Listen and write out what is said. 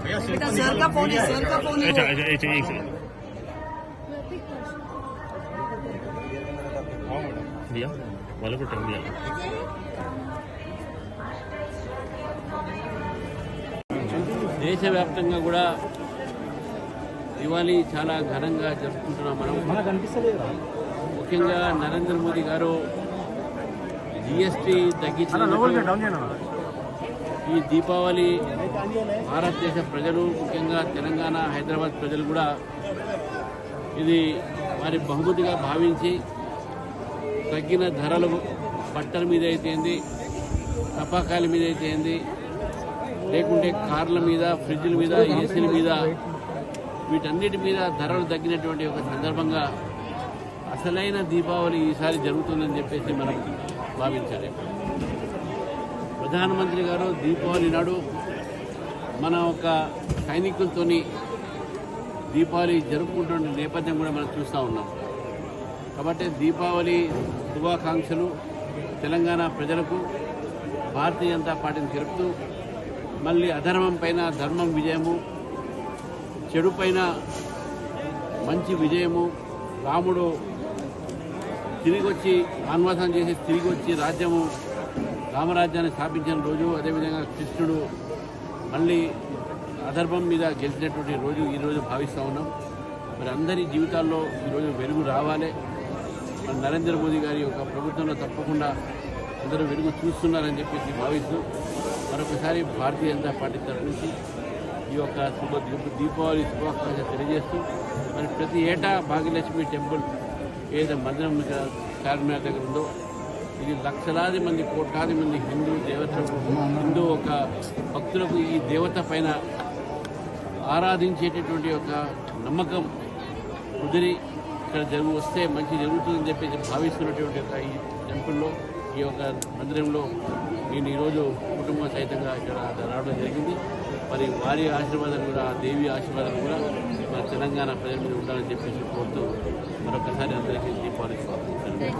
बेटा सर का फोन है सर का फोन है अच्छा वो। अच्छा अच्छा एक सेकंड दिया वाले को टाइम दिया దేశవ్యాప్తంగా కూడా దివాళీ చాలా ఘనంగా జరుపుకుంటున్నాం మనం ముఖ్యంగా నరేంద్ర మోదీ గారు జిఎస్టీ తగ్గించిన ఈ దీపావళి భారతదేశ ప్రజలు ముఖ్యంగా తెలంగాణ హైదరాబాద్ ప్రజలు కూడా ఇది వారి బహుమతిగా భావించి తగ్గిన ధరలు బట్టల మీద అయితే ఏంది టపాకాయల మీద అయితే ఏంది లేకుంటే కార్ల మీద ఫ్రిడ్జ్ల మీద ఏసీల మీద వీటన్నిటి మీద ధరలు తగ్గినటువంటి ఒక సందర్భంగా అసలైన దీపావళి ఈసారి జరుగుతుందని చెప్పేసి మనం భావించాలి. ప్రధానమంత్రి గారు దీపావళి నాడు మన ఒక సైనికులతోని దీపావళి జరుపుకుంటున్న నేపథ్యం కూడా మనం చూస్తూ ఉన్నాం. కాబట్టి దీపావళి శుభాకాంక్షలు తెలంగాణ ప్రజలకు భారతీయ జనతా పార్టీని జరుపుతూ మళ్ళీ అధర్మం పైన ధర్మం విజయము చెడు పైన మంచి విజయము రాముడు తిరిగి వచ్చి ఆన్వాసం చేసి తిరిగి వచ్చి రాజ్యము రామరాజ్యాన్ని స్థాపించిన రోజు అదేవిధంగా కృష్ణుడు మళ్ళీ అధర్మం మీద గెలిచినటువంటి రోజు ఈరోజు భావిస్తూ ఉన్నాం. మరి అందరి జీవితాల్లో ఈరోజు వెలుగు రావాలి. మరి నరేంద్ర మోదీ గారి యొక్క ప్రభుత్వంలో తప్పకుండా అందరూ వెలుగు చూస్తున్నారని చెప్పేసి భావిస్తూ మరొకసారి భారతీయ జనతా పార్టీ తరఫు నుంచి ఈ యొక్క శుభ దీప- దీపావళి శుభాకాంక్షలు తెలియజేస్తూ మరి ప్రతి ఏటా భాగ్యలక్ష్మి టెంపుల్ ఏదైతే మందిరం చార్మినార్ దగ్గర ఉందో ఇది లక్షలాది మంది కోట్లాది మంది హిందూ దేవతలకు హిందూ ఒక భక్తులకు ఈ దేవత పైన ఆరాధించేటటువంటి ఒక నమ్మకం కుదిరి ఇక్కడ జరుగు వస్తే మంచి జరుగుతుందని చెప్పేసి భావిస్తున్నటువంటి ఒక ఈ టెంపుల్లో ఈ యొక్క మందిరంలో నేను ఈరోజు కుటుంబ సహితంగా ఇక్కడ రావడం జరిగింది. మరి వారి ఆశీర్వాదం కూడా ఆ దేవి ఆశీర్వాదం కూడా మన తెలంగాణ ప్రజల మీద ఉండాలని చెప్పేసి కోరుతూ మరొకసారి అందరికీ దీపావళి పత్రిక